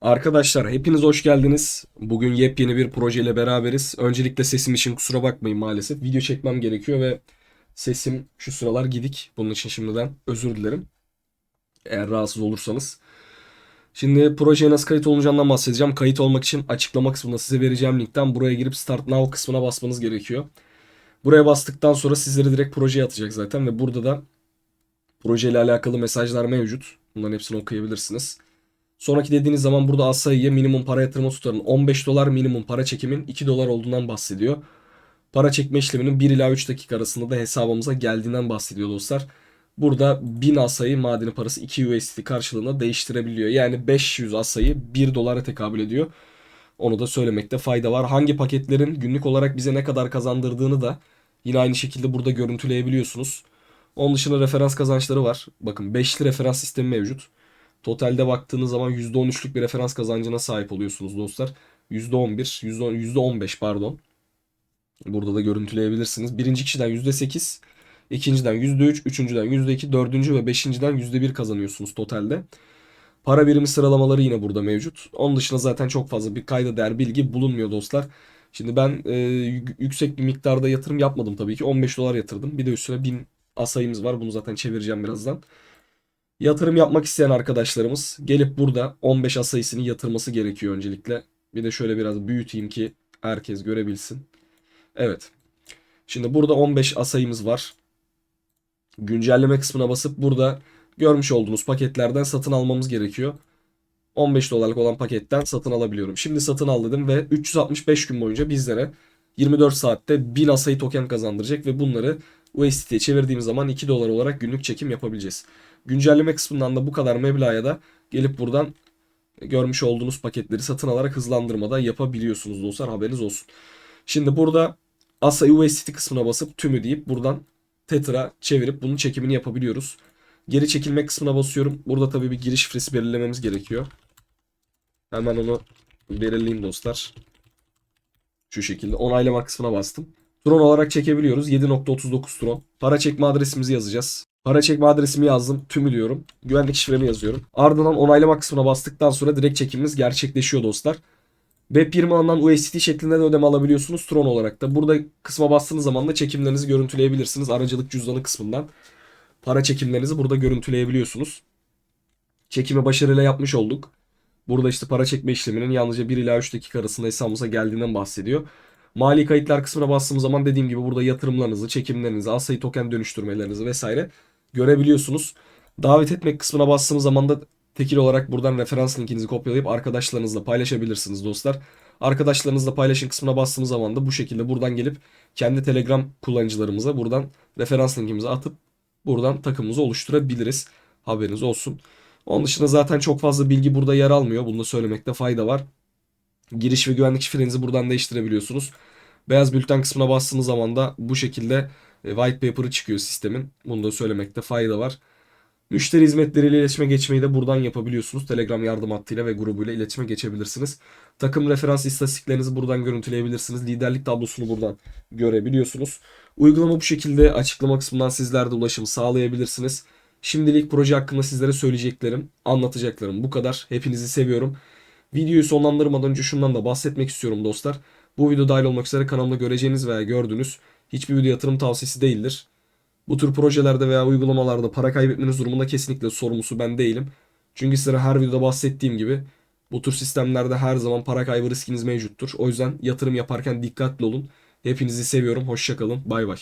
Arkadaşlar hepiniz hoş geldiniz. Bugün yepyeni bir projeyle beraberiz. Öncelikle sesim için kusura bakmayın maalesef. Video çekmem gerekiyor ve sesim şu sıralar gidik. Bunun için şimdiden özür dilerim. Eğer rahatsız olursanız. Şimdi projeye nasıl kayıt olacağından bahsedeceğim. Kayıt olmak için açıklama kısmında size vereceğim linkten buraya girip Start Now kısmına basmanız gerekiyor. Buraya bastıktan sonra sizleri direkt projeye atacak zaten ve burada da projeyle alakalı mesajlar mevcut. Bunların hepsini okuyabilirsiniz. Sonraki dediğiniz zaman burada az minimum para yatırma tutarının 15 dolar minimum para çekimin 2 dolar olduğundan bahsediyor. Para çekme işleminin 1 ila 3 dakika arasında da hesabımıza geldiğinden bahsediyor dostlar. Burada 1000 asayı madeni parası 2 USD karşılığında değiştirebiliyor. Yani 500 asayı 1 dolara tekabül ediyor. Onu da söylemekte fayda var. Hangi paketlerin günlük olarak bize ne kadar kazandırdığını da yine aynı şekilde burada görüntüleyebiliyorsunuz. Onun dışında referans kazançları var. Bakın 5'li referans sistemi mevcut. Totalde baktığınız zaman %13'lük bir referans kazancına sahip oluyorsunuz dostlar. %11, %10, %15 pardon. Burada da görüntüleyebilirsiniz. Birinci kişiden %8, ikinciden %3, üçüncüden %2, dördüncü ve beşinciden %1 kazanıyorsunuz totalde. Para birimi sıralamaları yine burada mevcut. Onun dışında zaten çok fazla bir kayda değer bilgi bulunmuyor dostlar. Şimdi ben e, yüksek bir miktarda yatırım yapmadım tabii ki. 15 dolar yatırdım. Bir de üstüne 1000 asayımız var. Bunu zaten çevireceğim birazdan. Yatırım yapmak isteyen arkadaşlarımız gelip burada 15 asayısını yatırması gerekiyor öncelikle. Bir de şöyle biraz büyüteyim ki herkes görebilsin. Evet. Şimdi burada 15 asayımız var. Güncelleme kısmına basıp burada görmüş olduğunuz paketlerden satın almamız gerekiyor. 15 dolarlık olan paketten satın alabiliyorum. Şimdi satın al dedim ve 365 gün boyunca bizlere 24 saatte 1000 asayı token kazandıracak ve bunları USDT'ye çevirdiğimiz zaman 2 dolar olarak günlük çekim yapabileceğiz. Güncelleme kısmından da bu kadar meblağa da gelip buradan görmüş olduğunuz paketleri satın alarak hızlandırmada yapabiliyorsunuz dostlar haberiniz olsun. Şimdi burada ASA USDT kısmına basıp tümü deyip buradan Tether'a çevirip bunun çekimini yapabiliyoruz. Geri çekilme kısmına basıyorum. Burada tabii bir giriş şifresi belirlememiz gerekiyor. Hemen onu belirleyeyim dostlar. Şu şekilde onaylama kısmına bastım. Tron olarak çekebiliyoruz. 7.39 Tron. Para çekme adresimizi yazacağız. Para çekme adresimi yazdım. Tümü diyorum. Güvenlik şifremi yazıyorum. Ardından onaylama kısmına bastıktan sonra direkt çekimimiz gerçekleşiyor dostlar. Web20 ağından USDT şeklinde de ödeme alabiliyorsunuz Tron olarak da. Burada kısma bastığınız zaman da çekimlerinizi görüntüleyebilirsiniz. Aracılık cüzdanı kısmından. Para çekimlerinizi burada görüntüleyebiliyorsunuz. Çekimi başarıyla yapmış olduk. Burada işte para çekme işleminin yalnızca 1 ila 3 dakika arasında hesabımıza geldiğinden bahsediyor. Mali kayıtlar kısmına bastığımız zaman dediğim gibi burada yatırımlarınızı, çekimlerinizi, asayı token dönüştürmelerinizi vesaire görebiliyorsunuz. Davet etmek kısmına bastığımız zaman da tekil olarak buradan referans linkinizi kopyalayıp arkadaşlarınızla paylaşabilirsiniz dostlar. Arkadaşlarınızla paylaşın kısmına bastığımız zaman da bu şekilde buradan gelip kendi Telegram kullanıcılarımıza buradan referans linkimizi atıp buradan takımımızı oluşturabiliriz. Haberiniz olsun. Onun dışında zaten çok fazla bilgi burada yer almıyor. Bunu da söylemekte fayda var. Giriş ve güvenlik şifrenizi buradan değiştirebiliyorsunuz. Beyaz bülten kısmına bastığınız zaman da bu şekilde e, white paper'ı çıkıyor sistemin. Bunu da söylemekte fayda var. Müşteri hizmetleriyle iletişime geçmeyi de buradan yapabiliyorsunuz. Telegram yardım hattıyla ve grubuyla iletişime geçebilirsiniz. Takım referans istatistiklerinizi buradan görüntüleyebilirsiniz. Liderlik tablosunu buradan görebiliyorsunuz. Uygulama bu şekilde açıklama kısmından sizler de ulaşım sağlayabilirsiniz. Şimdilik proje hakkında sizlere söyleyeceklerim, anlatacaklarım bu kadar. Hepinizi seviyorum. Videoyu sonlandırmadan önce şundan da bahsetmek istiyorum dostlar. Bu video dahil olmak üzere kanalımda göreceğiniz veya gördüğünüz hiçbir video yatırım tavsiyesi değildir. Bu tür projelerde veya uygulamalarda para kaybetmeniz durumunda kesinlikle sorumlusu ben değilim. Çünkü sizlere her videoda bahsettiğim gibi bu tür sistemlerde her zaman para kaybı riskiniz mevcuttur. O yüzden yatırım yaparken dikkatli olun. Hepinizi seviyorum. Hoşçakalın. Bay bay.